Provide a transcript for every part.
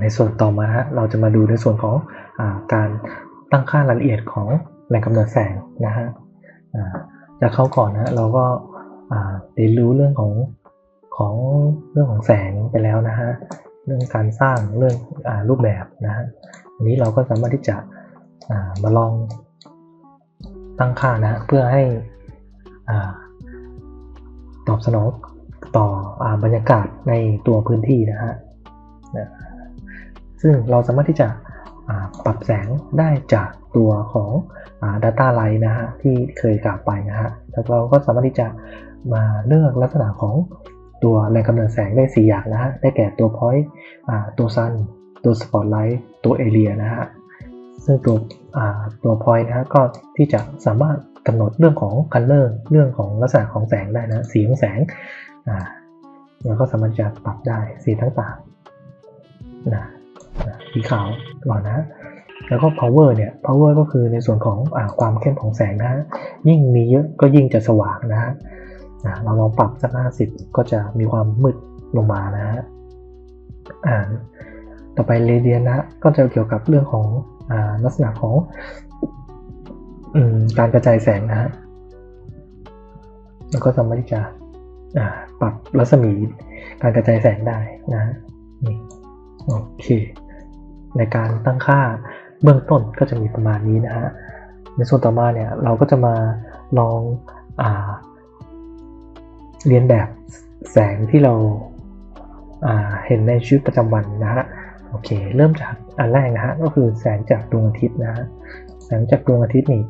ในส่วนต่อมาฮะเราจะมาดูในส่วนของอการตั้งค่ารายละเอียดของแหล่งกำเนิดแสงนะฮะจากเข้าก่อนนะเราก็เรียนรู้เรื่องของของเรื่องของแสงไปแล้วนะฮะเรื่องการสร้างเรื่องอรูปแบบนะฮะอันนี้เราก็สามารถที่จะามาลองตั้งค่านะเพื่อให้อตอบสนองต่ออบรรยากาศในตัวพื้นที่นะฮะ ซึ่งเราสามารถที่จะปรับแสงได้จากตัวของอ Data Light นะฮะที่เคยกล่าวไปนะฮะแล้วเราก็สามารถที่จะมาเลือกลักษณะของตัวแรงกำเนิดแสงได้ 4 อย่างนะฮะได้แก่ตัว Point ตัว Sun ตัว Spotlight ตัว Area นะฮะซึ่งตัวตัว Point นะฮะก็ที่จะสามารถกำหนดเรื่องของ Color เรื่องของลักษณะของแสงได้นะสีของแสงอ่าเราก็สามารถจะปรับได้สีต่างๆนะ สีขาวก่อนนะ แล้วก็ power เนี่ย power ก็คือในส่วนของอความเข้มของแสงนะ ยิ่งมีเยอะก็ยิ่งจะสว่างนะฮะเราลองปรับสัก 50 ก็จะมีความมืดลงมานะฮะอ่าต่อไป radiant นะ ก็จะเกี่ยวกับเรื่องของอ่าลักษณะของอการกระจายแสงนะฮะแล้วก็สามารถที่จะปรับรัศมีการกระจายแสงได้นะฮะนี่โอเค ในการตั้งค่าเบื้องต้นก็จะมีประมาณนี้นะฮะ ในส่วนต่อมาเนี่ยเราก็จะมาลองอเรียนแบบแสงที่เราาเห็นในชีวิตประจำวันนะฮะโอเค เริ่มจากอันแรกนะฮะก็คือแสงจากดวงอาทิตย์นะฮะแสงจากดวงอาทิตย์นี่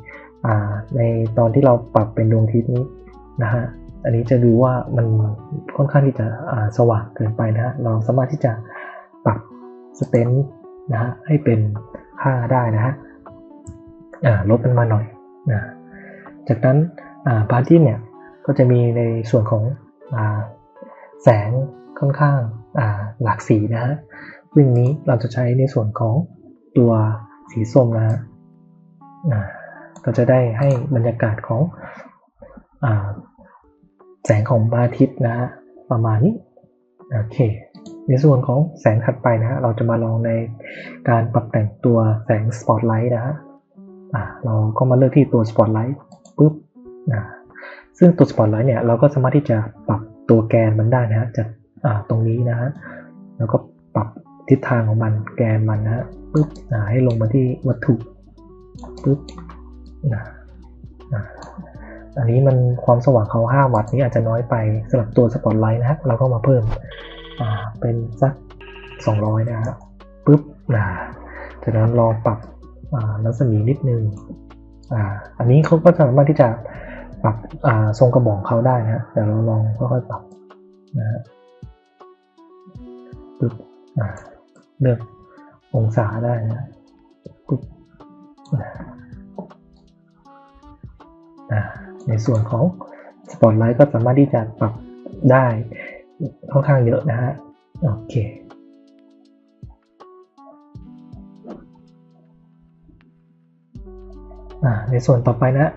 ในตอนที่เราปรับเป็นดวงอาทิตย์นี้นะฮะอันนี้จะดูว่ามันค่อนข้างที่จะสว่างเกินไปนะฮะเราสามารถที่จะปรับสเตน นะฮะให้เป็นค่าได้นะฮะลดมันมาหน่อยนะจากนั้นพาร์ตี้เนี่ยก็จะมีในส่วนของอาแสงค่อนข้างหลากสีนะฮะซึ่งนี้เราจะใช้ในส่วนของตัวสีส้มนะฮะก็จะได้ให้บรรยากาศของอาแสงของพระอาทิตย์นะฮะประมาณนี้โอเค ในส่วนของแสงถัดไปนะฮะเราจะมาลองในการปรับแต่งตัวแสงสปอตไลท์นะฮะอ่าเราก็มาเลือกที่ตัวสปอตไลท์ปุ๊บนะซึ่งตัวสปอตไลท์เนี่ยเราก็สามารถที่จะปรับตัวแกนมันได้นะฮะจากอ่าตรงนี้นะฮะแล้วก็ปรับทิศทางของมันแกนมันนะฮะปุ๊บนะให้ลงมาที่วัตถุปุ๊บนะนะอันนี้มันความสว่างเขา5วัตต์นี้อาจจะน้อยไปสำหรับตัวสปอตไลท์นะฮะเราก็มาเพิ่ม อ่าเป็นสัก 200 นะฮะปุ๊บนะจากนั้นลองปรับอ่ารัศมีนิดนึงอ่าอันนี้เขาก็สามารถที่จะปรับทรงกระบอกเขาได้นะแต่เราลองค่อยๆปรับนะฮะปุ๊บเลือกองศาได้นะปุ๊บในส่วนของสปอตไลท์ก็สามารถที่จะปรับได้ ค่อนข้างเยอะนะฮะโอเคในส่วนต่อไปนะ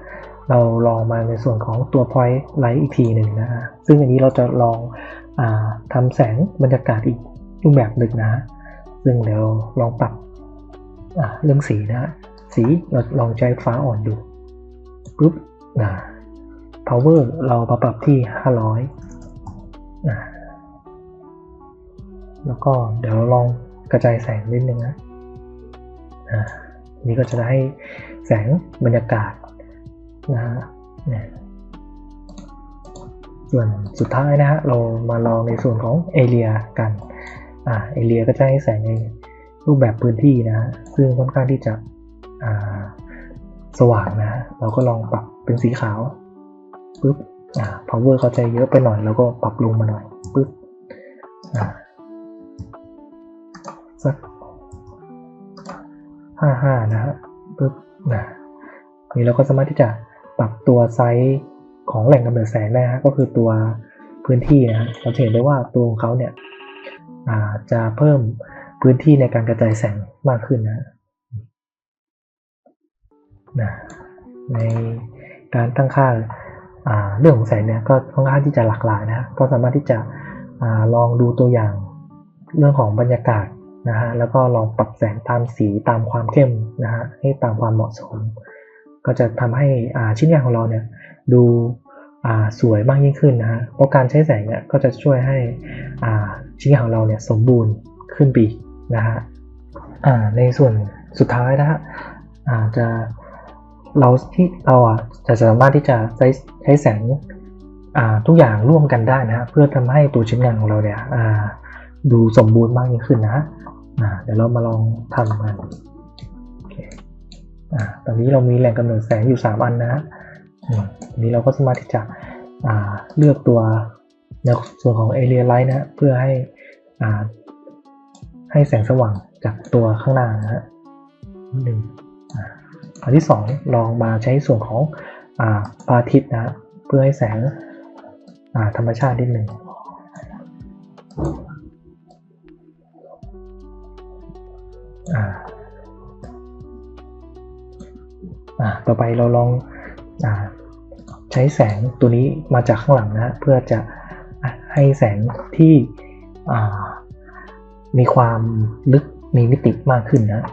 เราลองมาในส่วนของตัว point light อีกทีหนึ่งนะฮะซึ่งอันนี้เราจะลองอทำแสงบรรยากาศอีกรูปแบบหนึ่งนะ ซึ่งเดี๋ยวลองปรับเรื่องสีนะ สีเราลองใช้ฟ้าอ่อนดูปุ๊บนะ power เรามาปรับที่ 500นะ แล้วก็เดี๋ยวเราลองกระจายแสงนิดนึงนะอ่านี่ก็จะได้แสงบรรยากาศนะฮะเนี่ยส่วนสุดท้ายนะฮะเรามาลองในส่วนของเอเรียกันอ่าเอเรียก็จะให้แสงในรูปแบบพื้นที่นะฮะซึ่งค่อนข้างที่จะอ่าสว่างนะ เราก็ลองปรับเป็นสีขาวปุ๊บอ่า power เขาจะเยอะไปหน่อย แล้วก็ปรับลงมาหน่อยปุ๊บอ่า สักห้าห้านะฮะปึ๊บนะนี่เราก็สามารถที่จะปรับตัวไซส์ของแหล่งกำเนิดแสงได้ฮะก็คือตัวพื้นที่นะฮะเราเห็นได้ว่าตัวของเขาเนี่ยจะเพิ่มพื้นที่ในการกระจายแสงมากขึ้นนะนะในการตั้งค่าเรื่องของแสงเนี่ยก็ค่อนข้างที่จะหลากหลายนะก็สามารถที่จะอลองดูตัวอย่างเรื่องของบรรยากาศ นะฮะแล้วก็ลองปรับแสงตามสีตามความเข้มนะฮะให้ตามความเหมาะสม ก็จะทำให้อ่าชิ้นงานของเราเนี่ยดูอ่าสวยมากยิ่งขึ้นนะฮะเพราะการใช้แสงเนี่ยก็จะช่วยให้อ่าชิ้นงานของเราเนี่ยสมบูรณ์ขึ้นไปอีกนะฮะอ่าในส่วนสุดท้ายนะฮะอ่าจะเราที่เราอะจะสามารถที่จะใช้ใช้แสงอ่าทุกอย่างร่วมกันได้นะฮะเพื่อทำให้ตัวชิ้นงานของเราเนี่ยอ่าดูสมบูรณ์มากยิ่งขึ้นนะ เดี๋ยวเรามาลองทำกันตอนนี้เรามีแหล่งกำเนิดแสงอยู่ 3 อันนะฮะอืมอันนี้เราก็สามารถที่จะเลือกตัวในส่วนของ area light นะเพื่อให้อให้แสงสว่างจากตัวข้างหน้านะฮะหนึ่งอันที่ 2 ลองมาใช้ส่วนของอ่าพระอาทิตย์นะเพื่อให้แสงธรรมชาตินิดหนึ่ง ต่อไปเราลองอใช้แสงตัวนี้มาจากข้างหลังนะเพื่อจะอะให้แสงที่มีความลึกมีมิติมากขึ้นนะ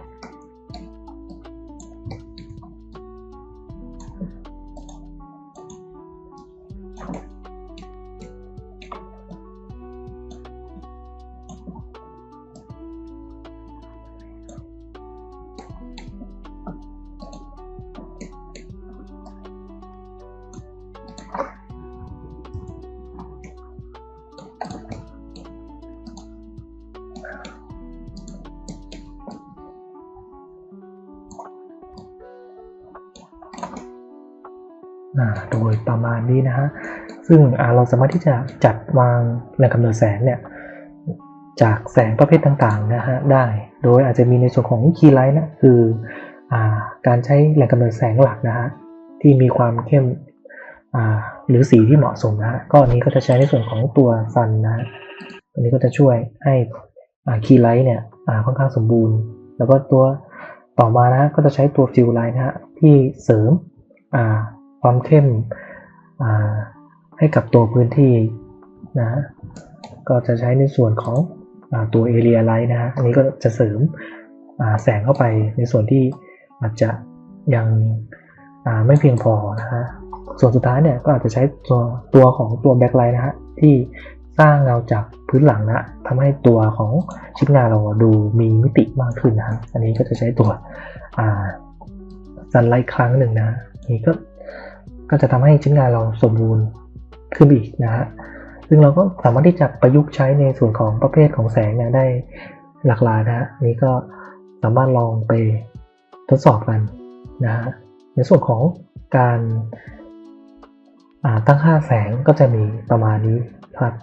โดยประมาณนี้นะฮะ ซึ่งเราสามารถที่จะจัดวางแหล่งกำเนิดแสงเนี่ยจากแสงประเภทต่างๆนะฮะได้ โดยอาจจะมีในส่วนของคีย์ไลท์นะคืออการใช้แหล่งกำเนิดแสงหลักนะฮะที่มีความเข้มหรือสีที่เหมาะสมนะฮะก็อันนี้ก็จะใช้ในส่วนของตัวซันนะฮะอันนี้ก็จะช่วยให้คีย์ไลท์เนี่ยค่อนข้างสมบูรณ์ แล้วก็ตัวต่อมานะก็จะใช้ตัวฟิลไลท์นะฮะที่เสริม ความเข้มให้กับตัวพื้นที่นะก็จะใช้ในส่วนของอตัว Area Light นะฮะอันนี้ก็จะเสริมแสงเข้าไปในส่วนที่อาจจะยังไม่เพียงพอนะฮะส่วนสุดท้ายเนี่ยก็อาจจะใช้ตัวตัวของตัว Backlight นะฮะที่สร้างเงาจากพื้นหลังนะทำให้ตัวของชิ้นงานเราดูมีมิติมากขึ้นนะอันนี้ก็จะใช้ตัวอ่าซันไลท์ครั้งหนึ่งนะนี่ก็ ก็จะทำให้ชิ้นงานเราสมบูรณ์ขึ้นอีกนะฮะซึ่งเราก็สามารถที่จะประยุกต์ใช้ในส่วนของประเภทของแสงเนี่ยได้หลากหลายนะฮะนี่ก็สามารถลองไปทดสอบกันนะฮะในส่วนของการตั้งค่าแสงก็จะมีประมาณนี้ครับ